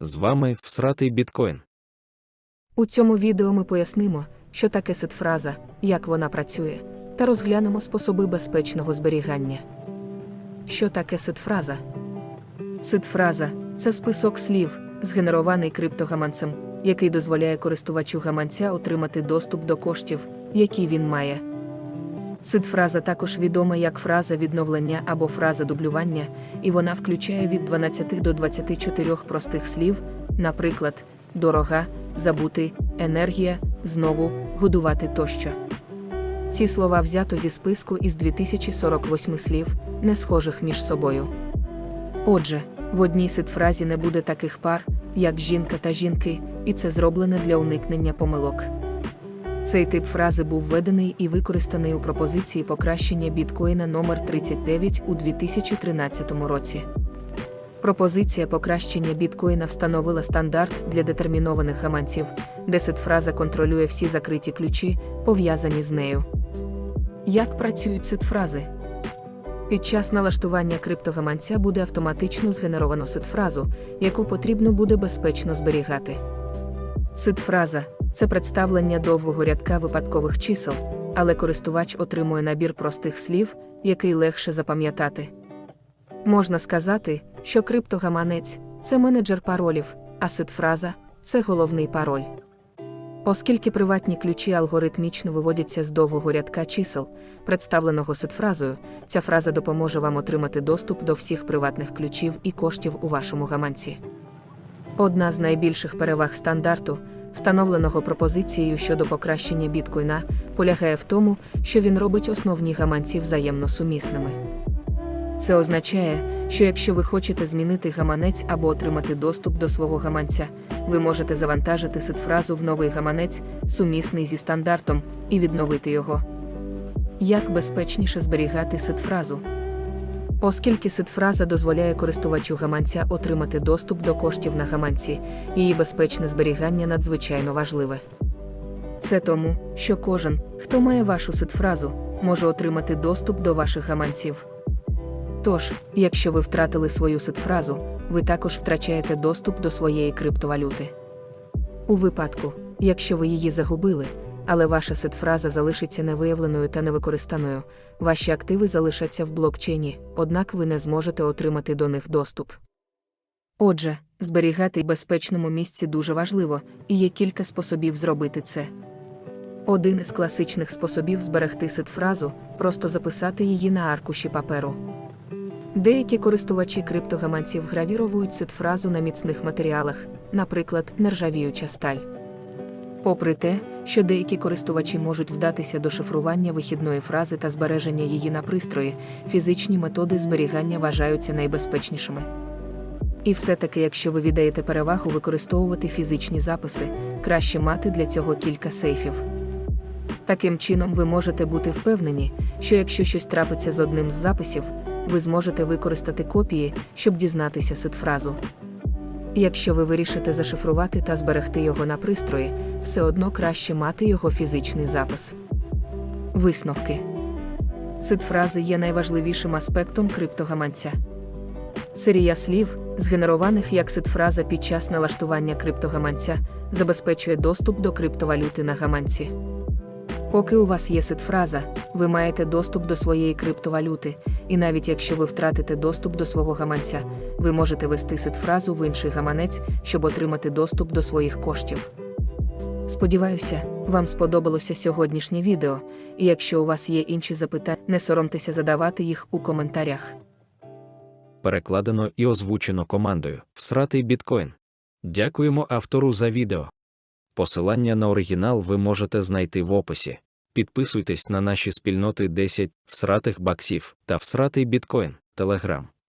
З вами всратий біткоін. У цьому відео ми пояснимо, що таке сетфраза, як вона працює, та розглянемо способи безпечного зберігання. Що таке сетфраза? Сетфраза це список слів, згенерований криптогаманцем, який дозволяє користувачу гаманця отримати доступ до коштів, які він має. Сидфраза також відома як фраза відновлення або фраза дублювання, і вона включає від 12 до 24 простих слів, наприклад, дорога, забути, енергія, знову, годувати тощо. Ці слова взято зі списку із 2048 слів, не схожих між собою. Отже, в одній сидфразі не буде таких пар, як жінка та жінки, і це зроблене для уникнення помилок. Цей тип фрази був введений і використаний у пропозиції покращення біткоїна номер 39 у 2013 році. Пропозиція покращення біткоїна встановила стандарт для детермінованих гаманців, де сетфраза контролює всі закриті ключі, пов'язані з нею. Як працюють сетфрази? Під час налаштування криптогаманця буде автоматично згенеровано сетфразу, яку потрібно буде безпечно зберігати. Сетфраза це представлення довгого рядка випадкових чисел, але користувач отримує набір простих слів, який легше запам'ятати. Можна сказати, що криптогаманець це менеджер паролів, а сетфраза це головний пароль. Оскільки приватні ключі алгоритмічно виводяться з довгого рядка чисел, представленого сетфразою, ця фраза допоможе вам отримати доступ до всіх приватних ключів і коштів у вашому гаманці. Одна з найбільших переваг стандарту, встановленого пропозицією щодо покращення біткоїна, полягає в тому, що він робить основні гаманці взаємно сумісними. Це означає, що якщо ви хочете змінити гаманець або отримати доступ до свого гаманця, ви можете завантажити сетфразу в новий гаманець, сумісний зі стандартом, і відновити його. Як безпечніше зберігати сетфразу? Оскільки сетфраза дозволяє користувачу гаманця отримати доступ до коштів на гаманці, її безпечне зберігання надзвичайно важливе. Це тому, що кожен, хто має вашу сетфразу, може отримати доступ до ваших гаманців. Тож, якщо ви втратили свою сетфразу, ви також втрачаєте доступ до своєї криптовалюти. У випадку, якщо ви її загубили, але ваша сетфраза залишиться невиявленою та невикористаною, ваші активи залишаться в блокчейні, однак ви не зможете отримати до них доступ. Отже, зберігати в безпечному місці дуже важливо, і є кілька способів зробити це. Один із класичних способів зберегти сетфразу просто записати її на аркуші паперу. Деякі користувачі криптогаманців гравіровують сетфразу на міцних матеріалах, наприклад, нержавіюча сталь. Попри те, що деякі користувачі можуть вдатися до шифрування вихідної фрази та збереження її на пристрої, фізичні методи зберігання вважаються найбезпечнішими. І все-таки, якщо ви віддаєте перевагу використовувати фізичні записи, краще мати для цього кілька сейфів. Таким чином, ви можете бути впевнені, що якщо щось трапиться з одним з записів, ви зможете використати копії, щоб дізнатися сетфразу. Якщо ви вирішите зашифрувати та зберегти його на пристрої, все одно краще мати його фізичний запис. Висновки Сетфрази є найважливішим аспектом криптогаманця. Серія слів, згенерованих як сетфраза під час налаштування криптогаманця, забезпечує доступ до криптовалюти на гаманці. Поки у вас є сетфраза, ви маєте доступ до своєї криптовалюти, і навіть якщо ви втратите доступ до свого гаманця, ви можете вести сетфразу в інший гаманець, щоб отримати доступ до своїх коштів. Сподіваюся, вам сподобалося сьогоднішнє відео, і якщо у вас є інші запитання, не соромтеся задавати їх у коментарях. Перекладено і озвучено командою Всратий біткоін. Дякуємо автору за відео. Посилання на оригінал ви можете знайти в описі. Підписуйтесь на наші спільноти 10 всратих баксів та всратий біткоін, Телеграм.